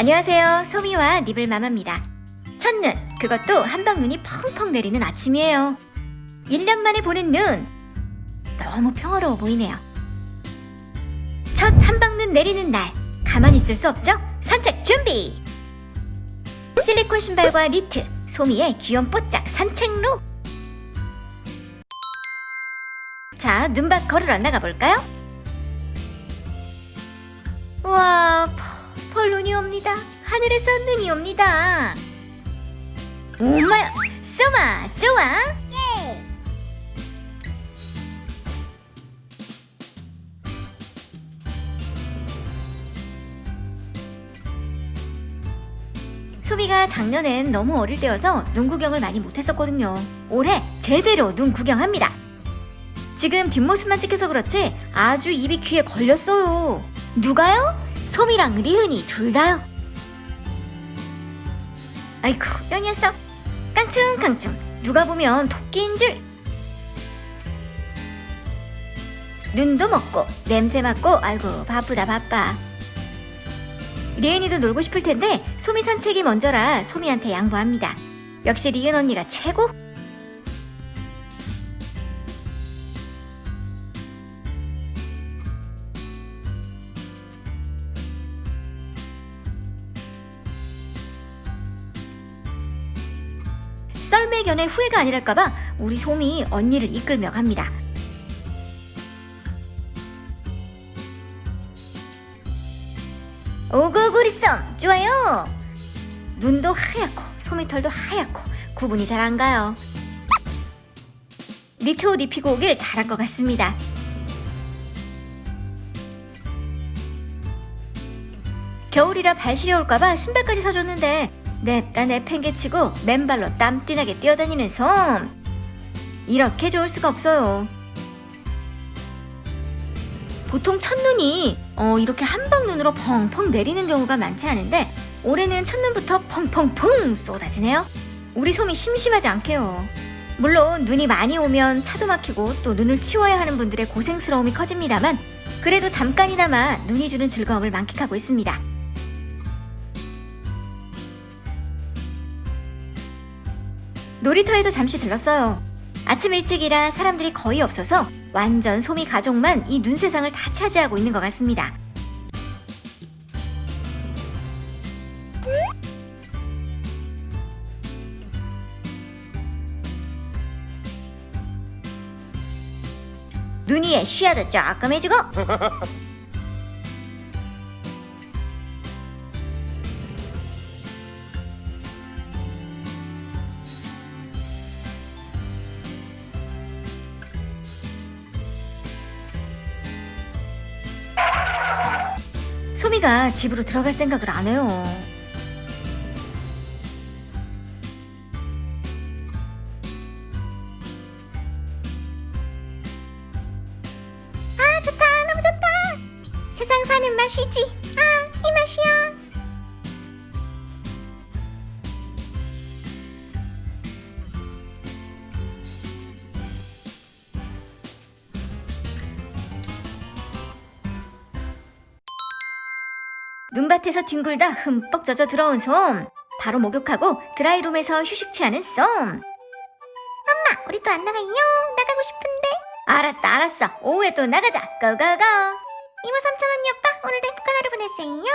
안녕하세요. 소미와 니블마마입니다. 첫눈, 그것도 한방 눈이 펑펑 내리는 아침이에요. 1년 만에 보는 눈. 너무 평화로워 보이네요. 첫 한방 눈 내리는 날. 가만히 있을 수 없죠? 산책 준비! 실리콘 신발과 니트, 소미의 귀염 뽀짝 산책룩. 자, 눈밭 걸으러 나가 볼까요? 와, 펄 눈이 옵니다. 하늘에서 눈이 옵니다. 엄마야, 소마, 좋아? 소비가 작년엔 너무 어릴 때여서 눈 구경을 많이 못했었거든요. 올해 제대로 눈 구경합니다. 지금 뒷모습만 찍혀서 그렇지 아주 입이 귀에 걸렸어요. 누가요? 소미랑 리은이 둘 다요. 아이쿠, 요 녀석. 깡충깡충. 누가 보면 토끼인 줄. 눈도 먹고, 냄새 맡고, 아이고, 바쁘다, 바빠. 리은이도 놀고 싶을 텐데, 소미 산책이 먼저라 소미한테 양보합니다. 역시 리은 언니가 최고? 썰매견의 후회가 아니랄까봐 우리 솜이 언니를 이끌며 갑니다. 오구 구리 썸 좋아요. 눈도 하얗고 소미털도 하얗고 구분이 잘 안 가요. 니트 옷 입히고 오길 잘한 것 같습니다. 겨울이라 발 시려울까봐 신발까지 사줬는데 냅다 내 팽개치고 맨발로 땀띠나게 뛰어다니는 솜 이렇게 좋을 수가 없어요. 보통 첫눈이 어, 이렇게 한방눈으로 펑펑 내리는 경우가 많지 않은데 올해는 첫눈부터 펑펑펑 쏟아지네요. 우리 솜이 심심하지 않게요. 물론 눈이 많이 오면 차도 막히고 또 눈을 치워야 하는 분들의 고생스러움이 커집니다만 그래도 잠깐이나마 눈이 주는 즐거움을 만끽하고 있습니다 놀이터에도 잠시 들렀어요. 아침 일찍이라 사람들이 거의 없어서 완전 소미 가족만 이 눈 세상을 다 차지하고 있는 것 같습니다. 눈 위에 쉬어도 조금 해주고 소미가 집으로 들어갈 생각을 안 해요. 아, 좋다. 너무 좋다. 세상 사는 맛이지. 아, 이 맛이야. 눈밭에서 뒹굴다 흠뻑 젖어 들어온 솜. 바로 목욕하고 드라이룸에서 휴식 취하는 솜. 엄마, 우리 또 안 나가요? 나가고 싶은데. 알았다, 알았어. 오후에 또 나가자. 고고고. 이모 삼촌 언니 오빠, 오늘도 행복한 하루 보내세요.